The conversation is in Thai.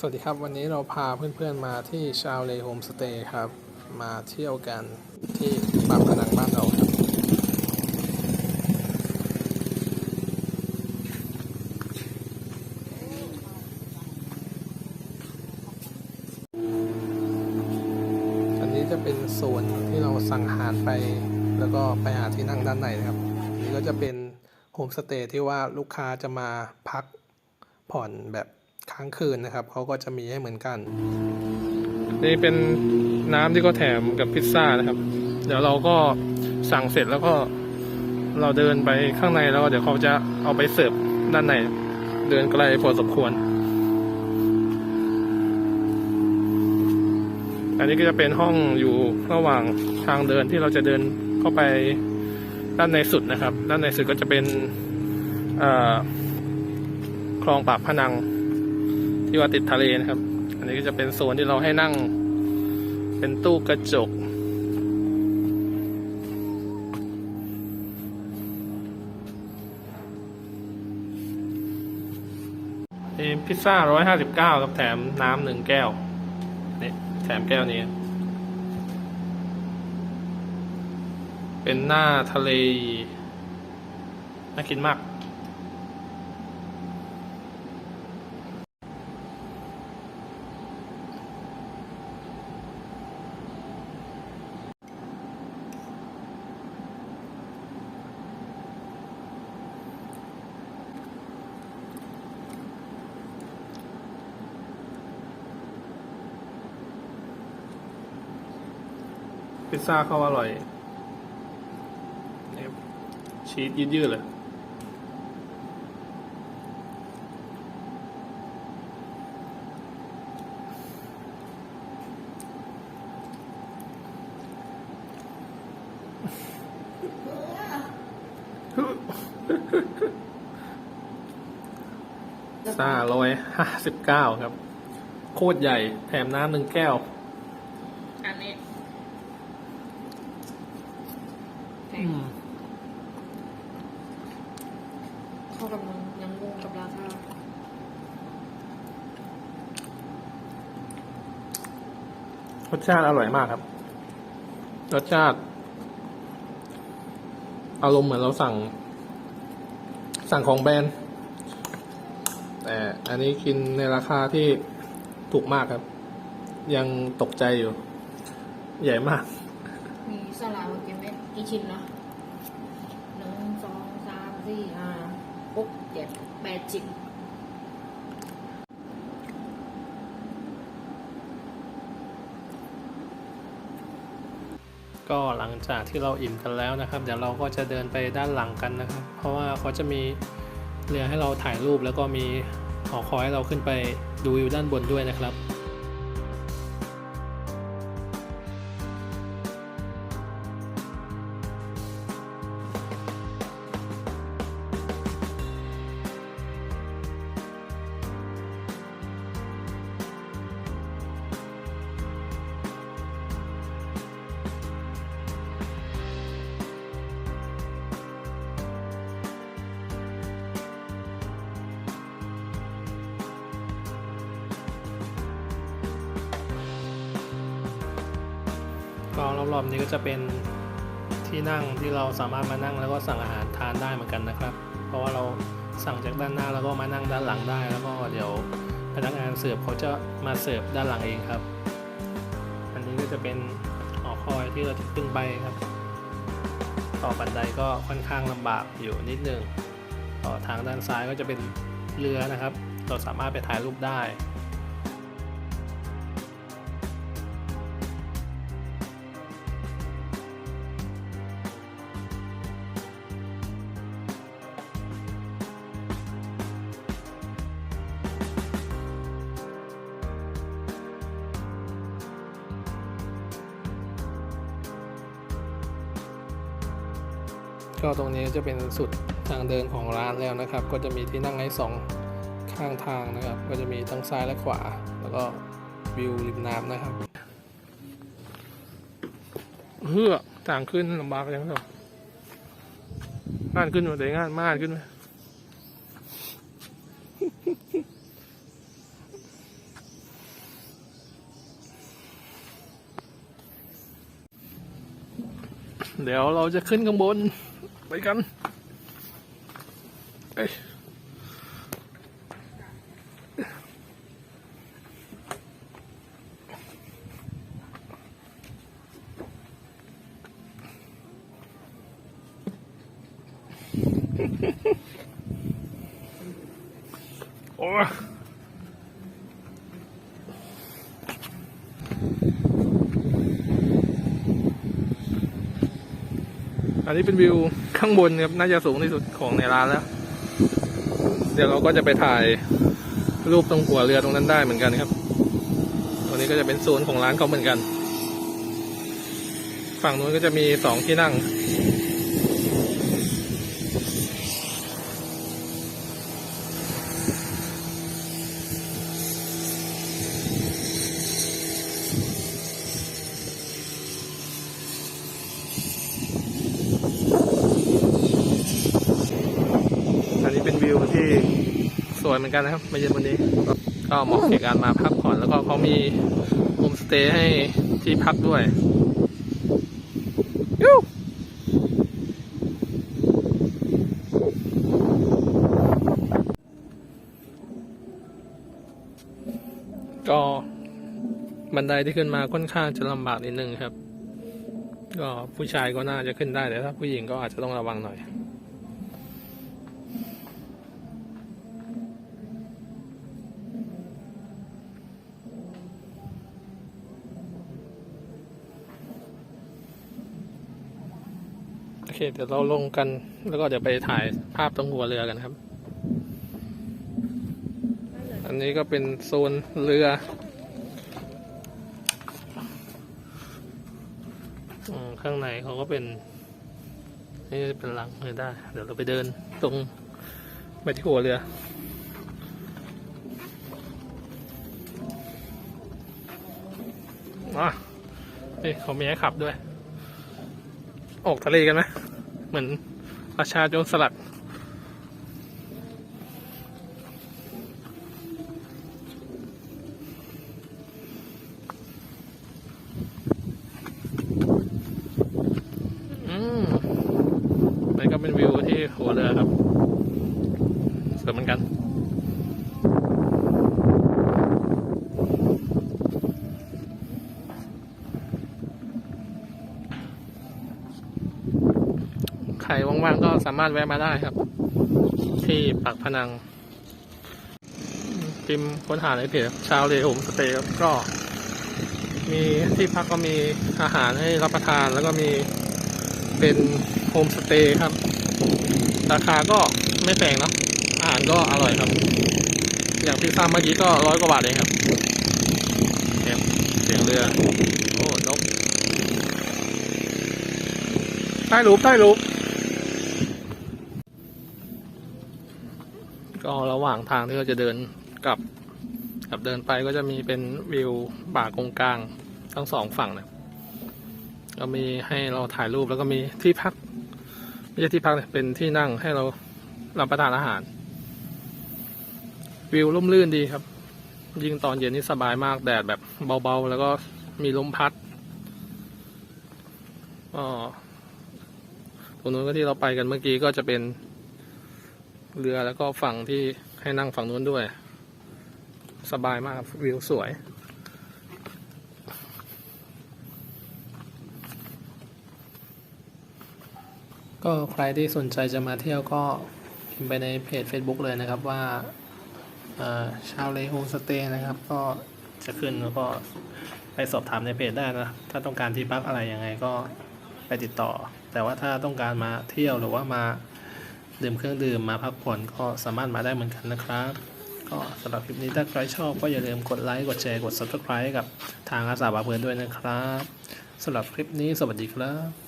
สวัสดีครับ วันนี้เราพาเพื่อนๆมาที่ชาวเลโฮมสเตย์ครับ มาเที่ยวกันที่ปากพนังบ้านเราครับ อันนี้จะเป็นโซนที่เราสั่งอาหารไป แล้วก็ไปหาที่นั่งด้านในนะครับนนี้ก็จะเป็นโฮมสเตย์ที่ว่าลูกค้าจะมาพักผ่อนแบบ ค้างคืนนะครับเขาก็จะมีให้เหมือนกัน นี่เป็นน้ำที่เขาแถมกับพิซซ่านะครับ เดี๋ยวเราก็สั่งเสร็จแล้วก็เราเดินไปข้างในแล้วเดี๋ยวเขาจะเอาไปเสิร์ฟด้านในเดินไกลพอสมควร อันนี้ก็จะเป็นห้องอยู่ระหว่างทางเดินที่เราจะเดินเข้าไปด้านในสุดนะครับ ด้านในสุดก็จะเป็นคลองปากพนัง ที่ว่าติดทะเลนะครับ อันนี้ก็จะเป็นโซนที่เราให้นั่ง เป็นตู้กระจก พิซซ่าร้อยห้าสิบเก้าครับแถมน้ำหนึ่งแก้วนี่แถมแก้วนี้ เป็นหน้าทะเล น่ากินมาก พิซซ่าเขาอร่อยนี่ครับชีสยืดๆเลยซ่าร้อยห้าสิบเก้าครับ โคตรใหญ่ แถมน้ำหนึ่งแก้ว อันนี้แพ อื ง ม เข้ากับมึงยังงงกับราคารสชาติอร่อยมากครับ รสชาติ อารมณ์เหมือนเราสั่ง สั่งของแบรนด์ แต่อันนี้กินในราคาที่ถูกมากครับ ยังตกใจอยู่ ใหญ่มาก มีสลายมากินได้กี่ชิ้นนะหนึ่งสองสามสี่ห้า หกเจ็ดแปดชิ้นก็หลังจากที่เราอิ่มกันแล้วนะครับ เดี๋ยวเราก็จะเดินไปด้านหลังกันนะครับ เพราะว่าเขาจะมีเรือให้เราถ่ายรูปแล้วก็มีหอคอยให้เราขึ้นไปดูวิวด้านบนด้วยนะครับ รอบๆนี้ก็จะเป็นที่นั่งที่เราสามารถมานั่งแล้วก็สั่งอาหารทานได้เหมือนกันนะครับ เพราะว่าเราสั่งจากด้านหน้าแล้วก็มานั่งด้านหลังได้ แล้วก็เดี๋ยวพนักงานเสิร์ฟเขาจะมาเสิร์ฟด้านหลังเองครับ อันนี้ก็จะเป็นหอคอยที่เราจะขึ้นไปครับ ต่อบันไดก็ค่อนข้างลำบากอยู่นิดนึงต่อทางด้านซ้ายก็จะเป็นเรือนะครับ เราสามารถไปถ่ายรูปได้ ก็ตรงนี้จะเป็นสุดทางเดินของร้านแล้วนะครับ ก็จะมีที่นั่งให้สองข้างทางนะครับ ก็จะมีทั้งซ้ายและขวา แล้วก็วิวริมน้ำนะครับเฮือกต่างขึ้นลำบากยังไงงานขึ้นมาแต่งานมากขึ้นไหมเดี๋ยวเราจะขึ้นข้างบน ไปกัน อันนี้เป็นวิวข้างบนครับน่าจะสูงที่สุดของในร้านแล้ว เดี๋ยวเราก็จะไปถ่ายรูปตรงหัวเรือตรงนั้นได้เหมือนกันครับตรงนี้ก็จะเป็นโซนของร้านเขาเหมือนกัน ฝั่งนู้นก็จะมีสองที่นั่ง อันนี้เป็นวิวที่ส วยเหมือนกันนะครับมาเย็นวันนี้ ก็เหมาะแก่การมาพักผ่อนแล้วก็เขามีโฮมสเตย์ให้ที่พักด้วยยูก็บันไดที่ขึ้นมาค่อนข้างจะลำบากนิดนึงครับ ก็ผู้ชายก็น่าจะขึ้นได้แต่ถ้าผู้หญิงก็อาจจะต้องระวังหน่อย เคเดี๋ยวเราลงกัน แล้วก็เดี๋ยวไปถ่ายภาพตรงหัวเรือกันครับ อันนี้ก็เป็นโซนเรืออมข้างในเขาก็เป็น นี่เป็นหลังเลยได้ เดี๋ยวเราไปเดินตรงไปที่หัวเรืออะนี่เขามีให้ขับด้วย ออกทะเลกันไหม มือนราชาโจรสลัด อืมนี่ก็เป็นวิวที่หัวเรือครับสวยเหมือนกัน ใครว่างๆก็สามารถแวะมาได้ครับ ที่ปากพนังพิมพ์ค้นหาในเพจชาวเลโฮมสเตย์ครับก็มีที่พักก็มีอาหารให้รับประทานแล้วก็มีเป็นโฮมสเตย์ครับ ราคาก็ไม่แพงเนาะอาหารก็อร่อยครับ อย่างพิซซ่าเมื่อกี้ก็ร้อยกว่าบาทเองครับเนี่ยเสียงเรือ โอ้นกใต้รูปใต้รูป ก็ระหว่างทางที่เราจะเดินกลับกลับเดินไปก็จะมีเป็นวิวป่ากงกลางทั้งสองฝั่งนะก็มีให้เราถ่ายรูปแล้วก็มีที่พักไม่ใช่ที่พักเนี่ยเป็นที่นั่งให้เรารับประทานอาหาร วิวร่มรื่นดีครับ ยิ่งตอนเย็นนี่สบายมากแดดแบบเบาๆ แล้วก็มีลมพัดก็ตรงนู้นก็ที่เราไปกันเมื่อกี้ก็จะเป็น เรือแล้วก็ฝั่งที่ให้นั่งฝั่งนู้นด้วย สบายมากวิวสวย ก็ใครที่สนใจจะมาเที่ยวก็พิมพ์ไปในเพจ Facebook เลยนะครับว่าชาวเลโฮสเตย์นะครับ ก็จะขึ้นแล้วก็ไปสอบถามในเพจได้นะ ถ้าต้องการที่พักอะไรยังไงก็ไปติดต่อ แต่ว่าถ้าต้องการมาเที่ยวหรือว่ามา ดื่มเครื่องดื่มมาพักผ่อนก็สามารถมาได้เหมือนกันนะครับ ก็สำหรับคลิปนี้ถ้าใครชอบก็อย่าลืมกดไลค์กดแชร์กด subscribe กับทางอาสาบาเพื่อนด้วยนะครับสำหรับคลิปนี้สวัสดีครับ